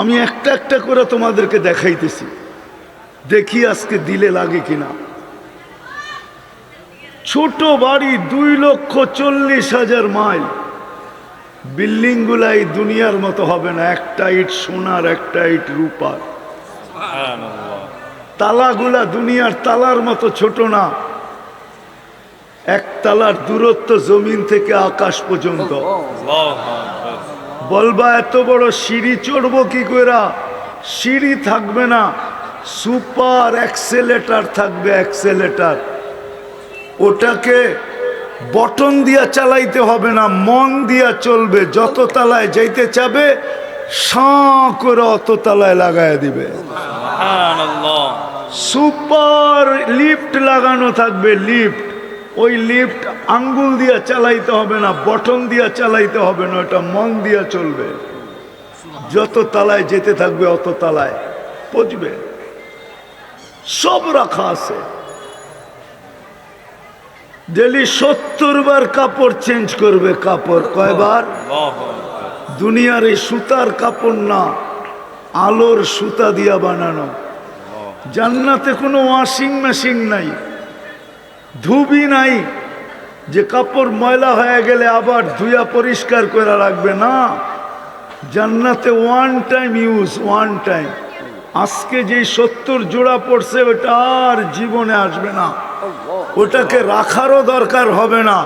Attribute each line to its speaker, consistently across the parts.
Speaker 1: আমি একটা একটা করে তোমাদেরকে দেখাইতেছি। দেখি আজকে দিলে লাগে কিনা। ছোট বাড়ি দুই লক্ষ চল্লিশ হাজার মাইল। বিল্ডিং গুলাই দুনিয়ার মতো হবে না একটা ইট সোনার একটা ইট রূপার। তালাগুলা দুনিয়ার তালার মতো ছোট না। এক তালার দূরত্ব জমিন থেকে আকাশ পর্যন্ত। বলবা এত বড় সিঁড়ি চড়বো কি কইরা? সিঁড়ি থাকবে না সুপার অ্যাক্সেলেটার থাকবে অ্যাক্সেলেটার। ওটাকে বটন দিয়া চালাইতে হবে না মন দিয়া চলবে যত তালায় যাইতে চাবে সাঁ করে অত তালায় লাগায় দিবে। সুপার লিফট লাগানো থাকবে লিফট। ওই লিফট আঙ্গুল দিয়া চালাইতে হবে না বটন দিয়া চালাইতে হবে না, ওটা মন দিয়া চলবে। যত তালায় যেতে থাকবে অত তালায় পচবে। সব রাখা আছে। ডেলি সত্তর বার কাপড় চেঞ্জ করবে কাপড়, কয়বার? দুনিয়ার এই সুতার কাপড় না, আলোর সুতা দিয়া বানানো। জান্নাতে কোনো ওয়াশিং মেশিন নাই। ধুবি নাই। যে কাপড় ময়লা হয়ে গেলে আবার ধুয়া পরিষ্কার করে রাখবে না। জান্নাতে one time use one time আজকে যে সত্তর জোড়া পড়ছে ওটা আর জীবনে আসবে না। ওটাকে রাখারও দরকার হবে না।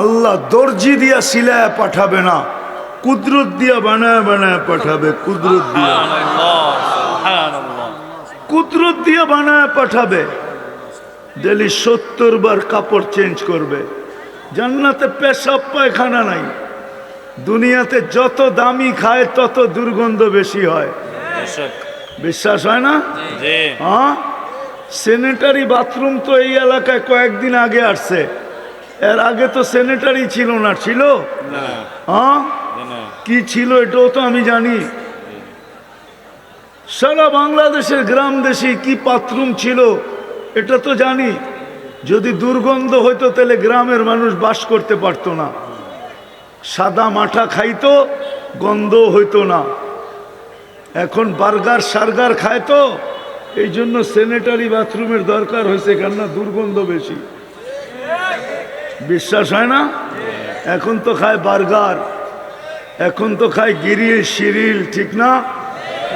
Speaker 1: আল্লাহ দর্জি দিয়া সিলায় পাঠাবে না। কুদরত দিয়া বানায় বানায় পাঠাবে কুদরত দিয়া। কুদরত দিয়ে বানায় পাঠাবে। ডেলি সত্তর বার কাপড় চেঞ্জ করবে। জান্নাতে পেশাব পায়খানা নাই। দুনিয়াতে যত দামি খায় তত দুর্গন্ধ বেশি হয়। বিশ্বাস হয় না? হ্যাঁ? স্যানিটারি বাথরুম তো এই এলাকায় কয়েকদিন আগে আসছে। এর আগে তো স্যানিটারি ছিল না ছিল? হ্যাঁ? কি ছিল এটাও তো আমি জানি। সারা বাংলাদেশের গ্রাম দেশে কি বাথরুম ছিল? এটা তো জানি। যদি দুর্গন্ধ হইতো তাহলে গ্রামের মানুষ বাস করতে পারতো না। সাদা মাঠা খাইতো গন্ধ হইতো না। এখন বার্গার, সার্গার খায় তো এই জন্য স্যানিটারি বাথরুমের দরকার হয়েছে কেননা দুর্গন্ধ বেশি। বিশ্বাস হয় না? এখন তো খায় বার্গার, এখন তো খায় গিরিল, শিরিল, ঠিক না?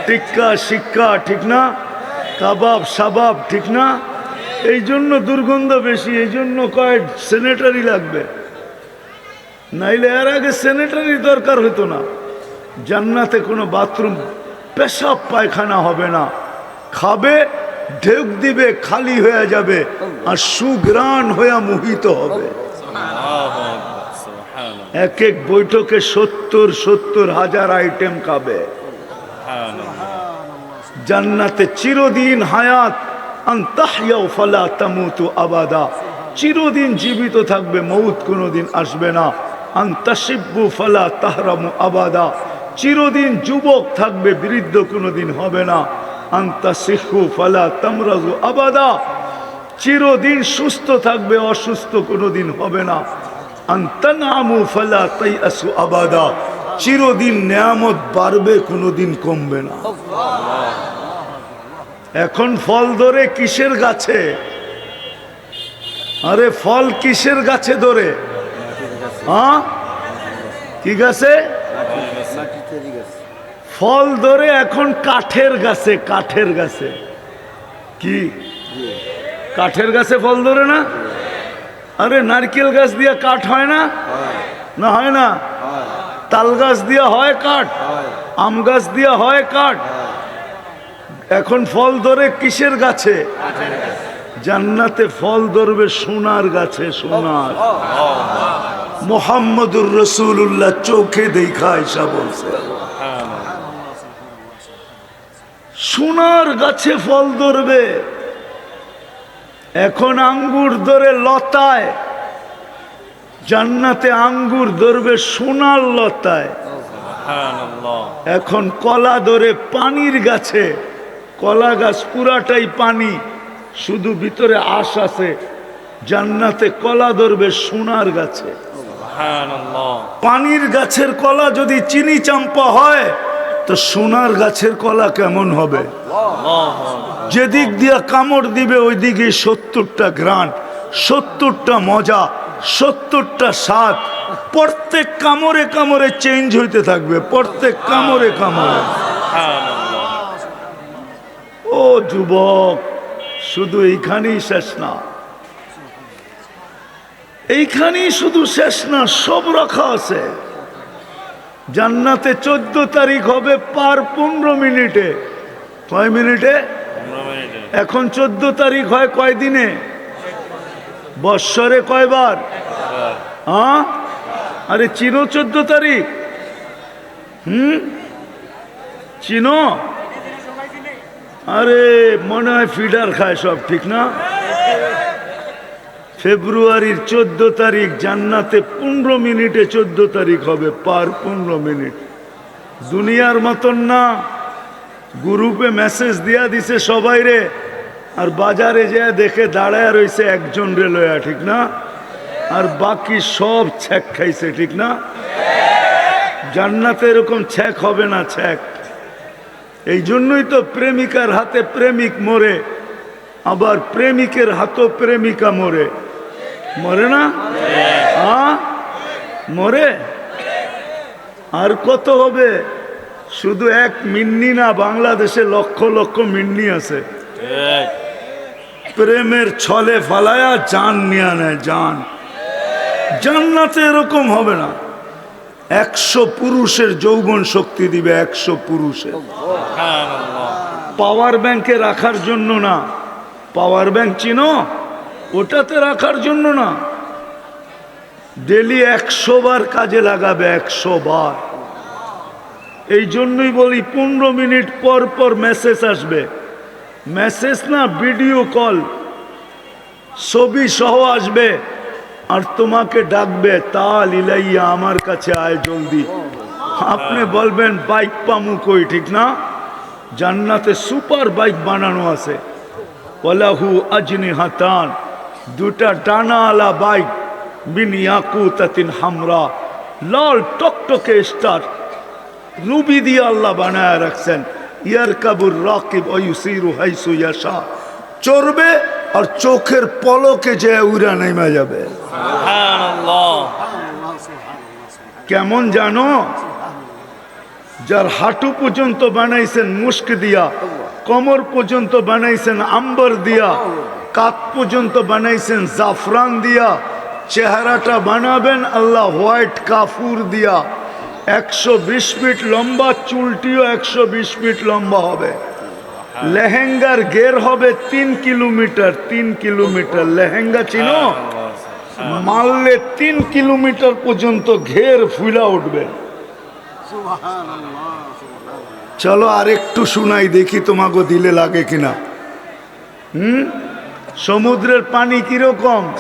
Speaker 1: টিক্কা, শিক্কা, ঠিক না? কাবাব, সাবাব, ঠিক না? এই জন্য দুর্গন্ধ বেশি এই জন্য কয়েক সেনেটারি লাগবে। নাইলে এর আগে স্যানিটারি দরকার হতো না। জান্নাতে কোনো বাথরুম পেশাব পায়খানা হবে না। খাবে ঢেক দিবে খালি হয়ে যাবে আর সুগ্রাণ হয়ে মোহিত হবে। এক এক বৈঠকে সত্তর সত্তর হাজার আইটেম খাবে। জান্নাতে চিরদিন হায়াত ফালা চিরদিন জীবিত থাকবে, মৌত কোনোদিন আসবে না। আন্তাসিব্বু ফালা তাহরামু আবাদা। চিরদিন যুবক থাকবে, বৃদ্ধ কোনোদিন হবে না। আন্তা শিখু ফালা তামরাজু আবাদা। চিরদিন সুস্থ থাকবে, অসুস্থ কোনোদিন হবে না। আন্তানামু ফালা তাই আসু আবাদা। চিরদিন নেয়ামত বাড়বে, কোনোদিন কমবে না। এখন ফল ধরে কিসের গাছে? আরে ফল কিসের গাছে ধরে? হ্যাঁ? কি গাছে? ফল ধরে এখন কাঠের গাছে কাঠের গাছে। কি? কাঠের গাছে ফল ধরে না? আরে নারকেল গাছ দিয়ে কাঠ হয় না? না হয় না? তাল গাছ দিয়ে হয় কাঠ? আম গাছ দিয়ে হয় কাঠ? এখন ফল ধরে কিসের গাছে? জান্নাতে ফল ধরবে সোনার গাছে সোনার। মোহাম্মদুর রসুল্লাহ চোখে দেখা এসা বলছে। সোনার গাছে ফল ধরবে। এখন আঙ্গুর ধরে লতায়। জান্নাতে আঙ্গুর ধরবে সোনার লতায়। এখন কলা ধরে পানির গাছে। কলা গাছ পুরাটাই পানি শুধু ভিতরে আশ আছে জান্নাতে কলা ধরবে সোনার গাছে। পানির গাছের কলা যদি চিনি চাম্পা হয় তো সোনার গাছের কলা কেমন হবে? যেদিক দিয়া কামড় দিবে ওই দিকে সত্তরটা গ্রান সত্তরটা মজা সত্তরটা স্বাদ। প্রত্যেক কামড়ে কামড়ে চেঞ্জ হইতে থাকবে প্রত্যেক কামড়ে কামড়ে। ও যুবক শুধু এইখানেই শেষ না। এইখানেই শুধু শেষ না সব রাখা আছে। জান্নাতে চোদ্দ তারিখ হবে পার পনেরো মিনিটে। কয় মিনিটে? এখন চোদ্দ তারিখ হয় কয় দিনে? বৎসরে কয়বার? হ্যাঁ? আরে চিনো চোদ্দ তারিখ। হুম? চিনো? আরে, মনে হয় ফিডার খায় সব, ঠিক না? ফেব্রুয়ারির চোদ্দ তারিখ জান্নাতে পনেরো মিনিটে চোদ্দ তারিখ হবে, পার পনেরো মিনিট। দুনিয়ার মতন না, গ্রুপে মেসেজ দিয়া দিছে সবাই রে, আর বাজারে যে দেখে দাঁড়ায় রয়েছে একজন রেলয়া ঠিক না? আর বাকি সব ছ্যাক খাইছে, ঠিক না? জান্নাতে এরকম ছ্যাক হবে না ছ্যাক। এই জন্যই তো প্রেমিকার হাতে প্রেমিক মরে, আবার প্রেমিকের হাতও প্রেমিকা মরে। মরে না? হ্যাঁ মরে? আর কত হবে? শুধু এক মিন্নি না, বাংলাদেশে লক্ষ লক্ষ মিন্নি আছে। প্রেমের ছলে ফালায়া জান নিয়ে নেয়, জান। জান্নাতে এরকম হবে না। একশো পুরুষের যৌবন শক্তি দিবে একশো পুরুষের। পাওয়ার ব্যাংকে রাখার জন্য না। পাওয়ার ব্যাংক চিনো? ওটাতে রাখার জন্য না। ডেলি একশো বার কাজে লাগাবে একশো বার। এই জন্যই বলি পনেরো মিনিট পর পর মেসেজ আসবে। মেসেজ না ভিডিও কল। ছবি সহ আসবে। আর তোমাকে ডাকবে, তাল ইলাইয়া আমার কাছে আয় জলদি। আপনি বলবেন, বাইক পামু কই? ঠিক না? জান্নাতে সুপার বাইক বানানো আছে। ওলাহু আজনি হাতান দুটা ডানাওয়ালা বাইক বিন ইয়াকুতাতিন হামরা। লাল টকটকে স্টার। রুবি দিয়ে আল্লাহ বানায় রাখছেন। ইয়ার কাবুর রাকিব অয়ুসিরু হাইসু ইয়াশা। চড়বে আর চোখের পলকে যে উড়া নেমে যাবে। কেমন জানো? যার হাঁটু পর্যন্ত বানাইছেন মুস্ক দিয়া কমর পর্যন্ত বানাইছেন আম্বর দিয়া কাত পর্যন্ত বানাইছেন জাফরান দিয়া চেহারাটা বানাবেন আল্লাহ হোয়াইট কাফুর দিয়া। একশো বিশ ফিট লম্বা চুলটিও একশো বিশ ফিট লম্বা হবে। লেহেঙ্গার গের হবে তিন কিলোমিটার তিন কিলোমিটার। লেহেঙ্গা চিনো? মারলে তিন কিলোমিটার পর্যন্ত ঘের ফুলা উঠবে। চলো আর একটু শুনাই দেখি তোমাকে দিলে লাগে কিনা। হুম? সমুদ্রের পানি কীরকম?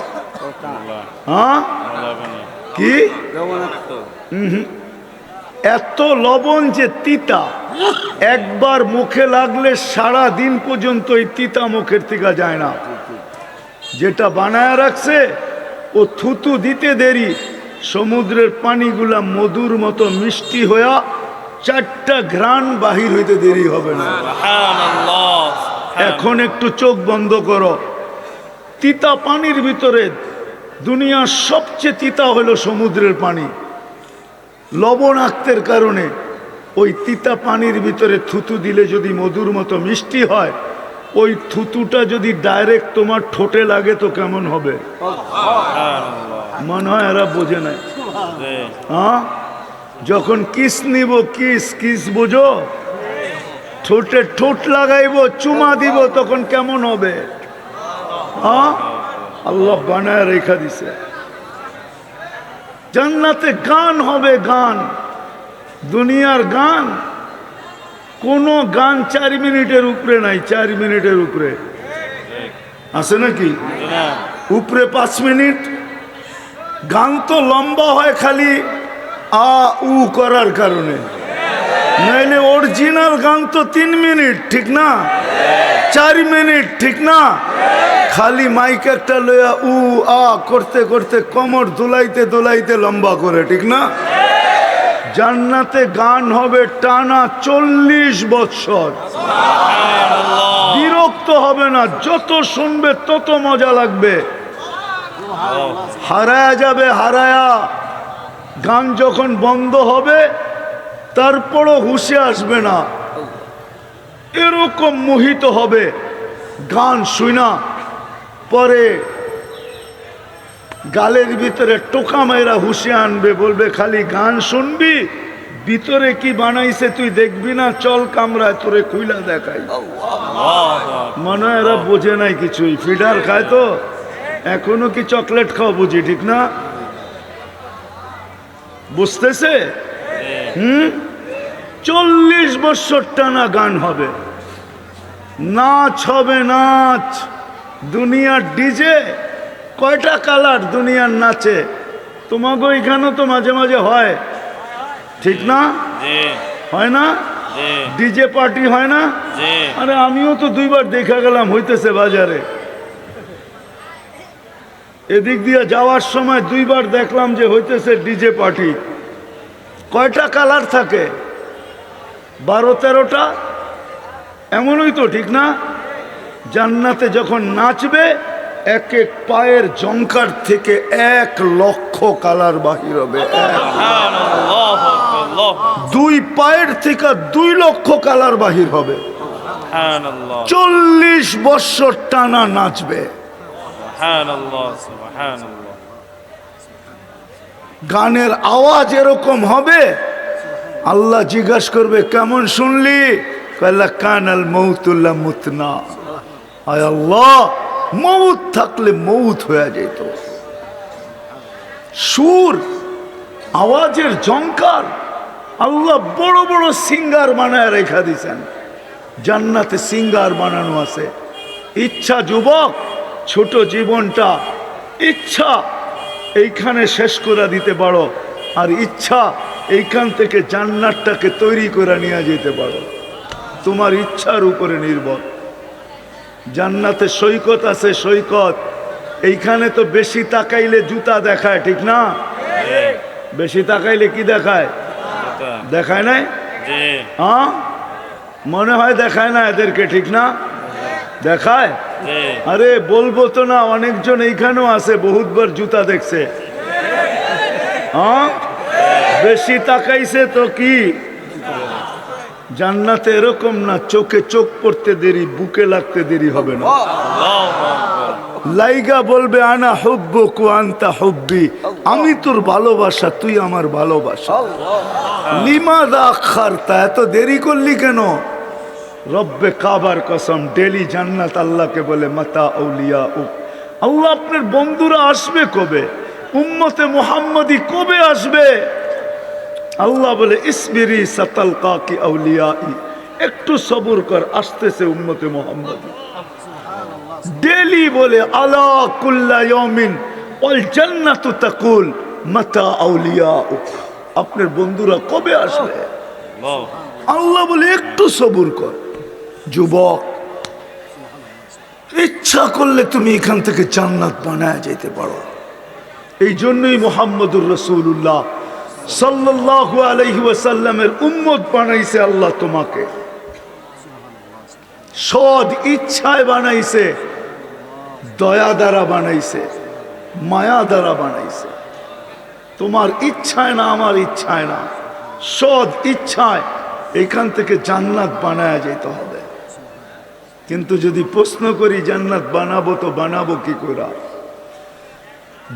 Speaker 1: হ্যাঁ? কি? এত লবণ যে তিতা। একবার মুখে লাগলে সারা দিন পর্যন্ত এই তিতা মুখের থেকে যায় না। যেটা বানায় রাখছে ও থুতু দিতে দেরি সমুদ্রের পানিগুলা মধুর মতো মিষ্টি হইয়া চারটা ঘ্রাণ বাহির হইতে দেরি হবে না। এখন একটু চোখ বন্ধ করো। তিতা পানির ভিতরে দুনিয়ার সবচেয়ে তিতা হলো সমুদ্রের পানি। লবণাক্তের কারণে ওই তিতা পানির ভিতরে থুতু দিলে যদি মধুর মতো মিষ্টি হয়, ওই থুতুটা যদি ডাইরেক্ট তোমার ঠোঁটে লাগে তো কেমন হবে? মনে হয় এরা বোঝে নাই। হ্যাঁ? যখন কিস নিব কিস কিস বোঝো? ঠোঁটে ঠোঁট লাগাইব, চুমা দিব, তখন কেমন হবে? হ্যাঁ? আল্লাহ বানায় রেখা দিছে। জান্নাতে গান হবে, গান। দুনিয়ার গান, কোনো গান চার মিনিটের উপরে নাই, চার মিনিটের উপরে। আছে নাকি? উপরে পাঁচ মিনিট। গান তো লম্বা হয় খালি আ, উ করার কারণে। নাইলে অরিজিনাল গান তো তিন মিনিট, ঠিক না? চার মিনিট, ঠিক না? খালি মাইক একটা লইয়া উ, আ করতে করতে কমর দোলাইতে দোলাইতে লম্বা করে, ঠিক না? জান্নাতে গান হবে টানা চল্লিশ বৎসর বিরক্ত হবে না যত শুনবে তত মজা লাগবে। হারায়া যাবে হারায়া। গান যখন বন্ধ হবে তারপরও হুশে আসবে না। এরকম মোহিত হবে গান শুনা পরে গালের ভিতরে টোকা মেয়েরা হুশে আনবে, বলবে, খালি গান শুনবি? ভিতরে কি বানাইছে তুই দেখবি না? চল কামরায়, তোরে কুইলা দেখাই। মনে হয় এরা বোঝে নাই কিছুই। ফিডার খায় তো? এখনও কি চকলেট খাও বুঝি, ঠিক না? বুঝতেছে? হুম? চল্লিশ বছর টানা গান হবে। নাচ হবে, নাচ। দুনিয়ার ডিজে কয়টা কালার দুনিয়ার নাচে? তোমাকে ওইখানেও তো মাঝে মাঝে হয়। ঠিক না? হয় না? ডিজে পার্টি হয় না? আরে আমিও তো দুইবার দেখা গেলাম হইতেছে বাজারে। এদিক দিয়ে যাওয়ার সময় দুইবার দেখলাম যে হইতেছে ডিজে পার্টি। কয়টা কালার থাকে? বারো তেরোটা? এমনই তো ঠিক না? জান্নাতে যখন নাচবে এক এক পায়ের জঙ্কার থেকে এক লক্ষ কালার বাহির হবে। দুই পায়ের থেকে দুই লক্ষ কালার বাহির হবে। চল্লিশ বৎসর টানা নাচবে। গানের আওয়াজ এরকম হবে। আল্লাহ জিজ্ঞাসা করবে, কেমন শুনলি? কানাল মৌতুল্লাহ মুতনা। আয় আল্লাহ মৌত থাকলে মৌত হয়ে যেত। সুর, আওয়াজের জঙ্কার আল্লাহ বড় বড় সিঙ্গার বানায় রেখা দিছেন। জান্নাতে সিঙ্গার বানানো আছে। ইচ্ছা যুবক, ছোট জীবনটা ইচ্ছা, এইখানে শেষ করে দিতে পারো। আর ইচ্ছা, এইখান থেকে জান্নাতটাকে তৈরি করে নিয়ে যেতে পারো। তোমার ইচ্ছার উপরে নির্ভর। জান্নাতে সৈকত আছে সৈকত। এইখানে তো বেশি তাকাইলে জুতা দেখায় ঠিক না? বেশি তাকাইলে কি দেখায়? দেখায় নাই? হ্যাঁ? মনে হয় দেখায় না এদেরকে ঠিক না? দেখায়? আরে বলব তো না অনেকজন এইখানেও আছে বহুতবার জুতা দেখছে। হ্যাঁ? বেশি তাকাইছে তো কি? জান্নাতে এরকম না, চোখে চোখ পড়তে দেরি, বুকে লাগতে দেরি হবে না। লাইগা বলবে, আনা হুব্বু কুয়ান্তা হব্বি। আমি তোর ভালোবাসা, তুই আমার ভালোবাসা। লিমা লিমাদা খারতা এত দেরি করলি কেন? রব্বে কাবার কসম, ডেলি জান্নাত আল্লাহকে বলে, মাতা আউলিয়া উ আল্লাহ আপনার বন্ধুরা আসবে কবে? উম্মতে মোহাম্মদি কবে আসবে? আল্লাহ বলে, ইসবিরি সাতাল কাকি আউলিয়া একটু সবুর কর, আসতেছে উম্মতে মোহাম্মদ। ডেলি বলে, আলা কুল্লা ইয়মিন ওয়াল জান্নাতু মাতা আউলিয়া আপনার বন্ধুরা কবে আসবে?
Speaker 2: আল্লাহ
Speaker 1: বলে, একটু সবুর কর, যুবক। ইচ্ছা করলে তুমি এখান থেকে জান্নাত বানায় যেতে পারো। এই জন্যই মোহাম্মদুর রসুল্লাহ বানাইছে আল্লাহ তোমাকে। সদ ইচ্ছায় বানাইছে, দয়া দ্বারা বানাইছে, মায়া দ্বারা বানাইছে। তোমার ইচ্ছায় না, আমার ইচ্ছায় না। সদ ইচ্ছায় এখান থেকে জান্নাত বানায় যেতে হবে। কিন্তু যদি প্রশ্ন করি, জান্নাত বানাবো তো বানাবো কি করা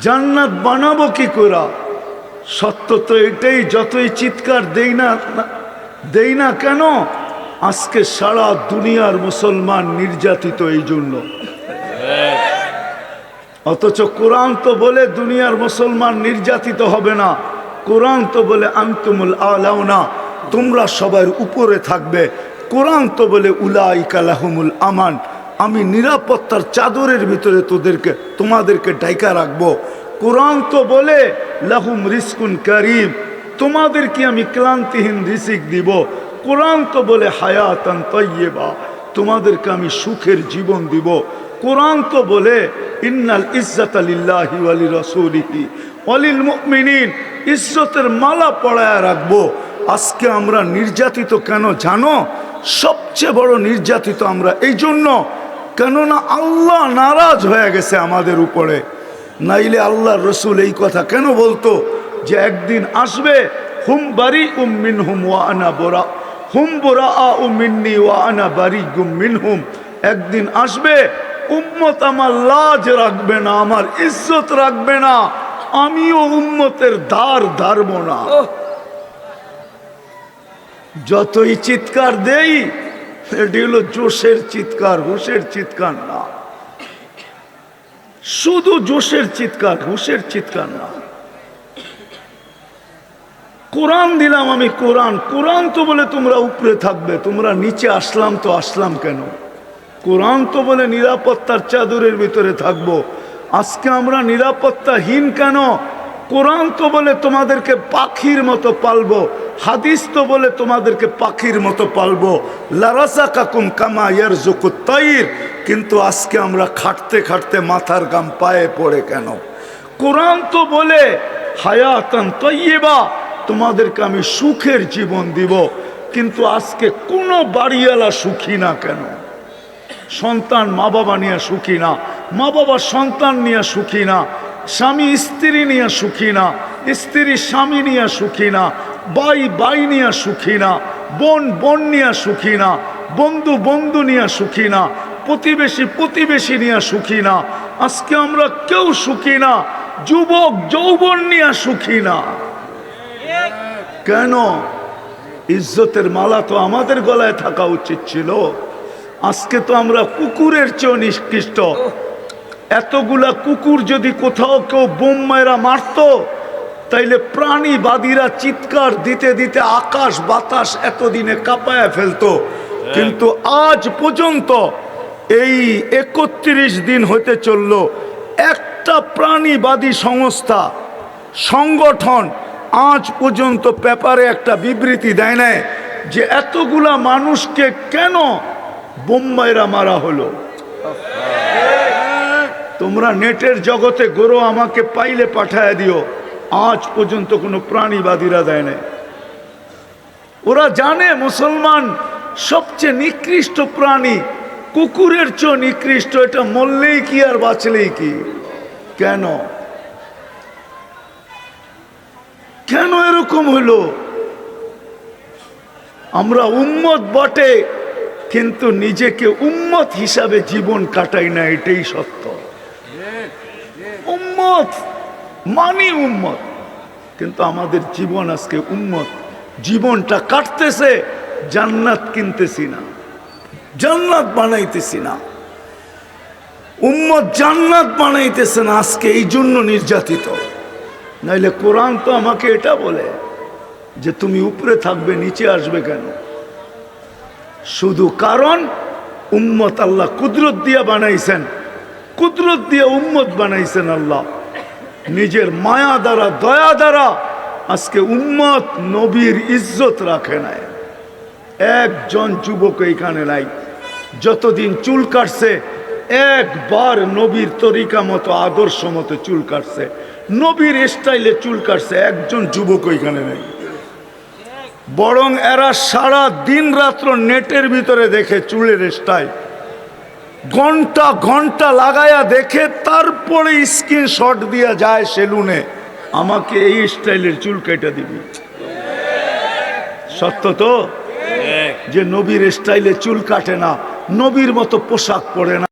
Speaker 1: জান্নাত বানাবো কি করা সত্য তো এটাই, যতই চিৎকার দেই না দেই না কেন, আজকে সারা দুনিয়ার মুসলমান নির্যাতিত এই জন্য। অথচ কোরআন তো বলে দুনিয়ার মুসলমান নির্যাতিত হবে না। কোরআন তো বলে আন্তুমুল আলাউনা, তোমরা সবার উপরে থাকবে। কোরআন তো বলে উলাই কালাহুমুল আমান, আমি নিরাপত্তার চাদরের ভিতরে তোদেরকে, তোমাদেরকে ডাইকা রাখব। কোরআন তো বলে, লাহুম রিস্কুন করিম তোমাদেরকে আমি ক্লান্তিহীন রিসিক দিব? কোরআন তো বলে, হায়াতান তৈবা তোমাদেরকে আমি সুখের জীবন দিব। কোরআন তো বলে, ইন্নাল ইজ্জাত আলিল্লাহি ওয়ালি রাসূলিহি ওয়ালিল মুমিনিন ইজ্জতের মালা পড়ায় রাখব। আজকে আমরা নির্যাতিত কেন জানো? সবচেয়ে বড় নির্যাতিত আমরা। এই জন্য কেননা আল্লাহ নারাজ হয়ে গেছে আমাদের উপরে। নাইলে আল্লাহ রসুল এই কথা কেন বলতো? যে একদিন আসবে হুম বারি উম মিন হুম ওয়া আনা বোরা হুম বোরা আ উ মিন্নি ওয়া আনা বারি গুম মিন হুম একদিন আসবে উম্মত আমার লাজ রাখবে না আমার ইজ্জত রাখবে না আমিও উম্মতের দ্বার ধারব না। যতই চিৎকার দেই এটি হলো জোশের চিৎকার হুশের চিৎকার না। শুধু জোশের চিৎকার, হুশের চিৎকার না। কোরআন দিলাম আমি, কোরআন। কোরআন তো বলে তোমরা উপরে থাকবে, তোমরা নিচে আসলাম তো আসলাম কেন? কোরআন তো বলে নিরাপত্তার চাদরের ভিতরে থাকব। আজকে আমরা নিরাপত্তাহীন কেন? কোরআন তো বলে তোমাদেরকে পাখির মতো পালবো, হাদিস তো বলে তোমাদেরকে পাখির মতো পালবো। লারাসা কাকুম কামা ইয়ার তাইর কিন্তু আজকে আমরা খাটতে খাটতে মাথার গাম পায়ে পড়ে কেন? কোরআন তো বলে, হায়াতান তৈবা তোমাদেরকে আমি সুখের জীবন দিব, কিন্তু আজকে কোনো বাড়িওয়ালা সুখী না কেন? সন্তান মা বাবা নিয়ে সুখী না মা বাবা সন্তান নিয়ে সুখী না স্বামী স্ত্রী নিয়ে সুখী না, স্ত্রী স্বামী নিয়ে সুখী না বাই বাই নিয়ে সুখী না, বোন বোন নিয়ে সুখী না, বন্ধু বন্ধু নিয়ে সুখী না, প্রতিবেশী প্রতিবেশী নিয়ে সুখী না, আজকে আমরা কেউ সুখী না, যুবক যৌবন নিয়ে সুখী না। কেন? ইজ্জতের মালা তো আমাদের গলায় থাকা উচিত ছিল। আজকে তো আমরা কুকুরের চেয়েও নিষ্কৃষ্ট এতগুলা কুকুর যদি কোথাও কেউ বোম মায়েরা মারতো তাইলে প্রাণীবাদীরা চিৎকার দিতে দিতে আকাশ বাতাস এতদিনে কাঁপায় ফেলতো। কিন্তু আজ পর্যন্ত এই একত্রিশ দিন হতে চলল একটা প্রাণীবাদী সংস্থা সংগঠন আজ পর্যন্ত পেপারে একটা বিবৃতি দেয় নাই যে এতগুলা মানুষকে কেন বোম্বাইরা মারা হলো। তোমরা নেটের জগতে গরো আমাকে পাইলে পাঠায় দিও। আজ পর্যন্ত কোনো প্রাণীবাদীরা দেয় নাই। ওরা জানে মুসলমান সবচেয়ে নিকৃষ্ট প্রাণী, কুকুরের চেয়েও নিকৃষ্ট, এটা মরলেই কি আর বাঁচলেই কি? কেন? কেন এরকম হলো? আমরা উম্মত বটে, কিন্তু নিজেকে উম্মত হিসাবে জীবন কাটাই না, এটাই সত্য। উম্মত, মানি উম্মত। কিন্তু আমাদের জীবন আজকে উম্মত। জীবনটা কাটতেছে, জান্নাত কিনতেছি না। জান্নাত বানাইতেছি না। উম্মত জান্নাত বানাইতেছে না আজকে, এই জন্য নির্যাতিত। নাইলে কোরআন তো আমাকে এটা বলে যে তুমি উপরে থাকবে, নিচে আসবে কেন? শুধু কারণ, উম্মত আল্লাহ কুদরত দিয়া বানাইছেন। কুদরত দিয়ে উম্মত বানাইছেন আল্লাহ। নিজের মায়া দ্বারা, দয়া দ্বারা আজকে উম্মত নবীর ইজ্জত রাখে নাই। একজন যুবক এইখানে নাই। যতদিন চুল কাটছে, একবার নবীর তরিকা মতো, আদর্শ মতো চুল কাটছে। নবীর স্টাইলে চুল কাটছে, একজন যুবক ওইখানে নেই। বরং এরা সারা দিন রাত্র নেটের ভিতরে দেখে চুলের স্টাইল। ঘণ্টা ঘণ্টা লাগায়া দেখে তারপরে স্ক্রিনশট দিয়া যায় সেলুনে। আমাকে এই স্টাইলের চুল কেটে দিবি। সত্য তো? যে নবীর স্টাইলে চুল কাটে না নবীর মতো পোশাক পরে না।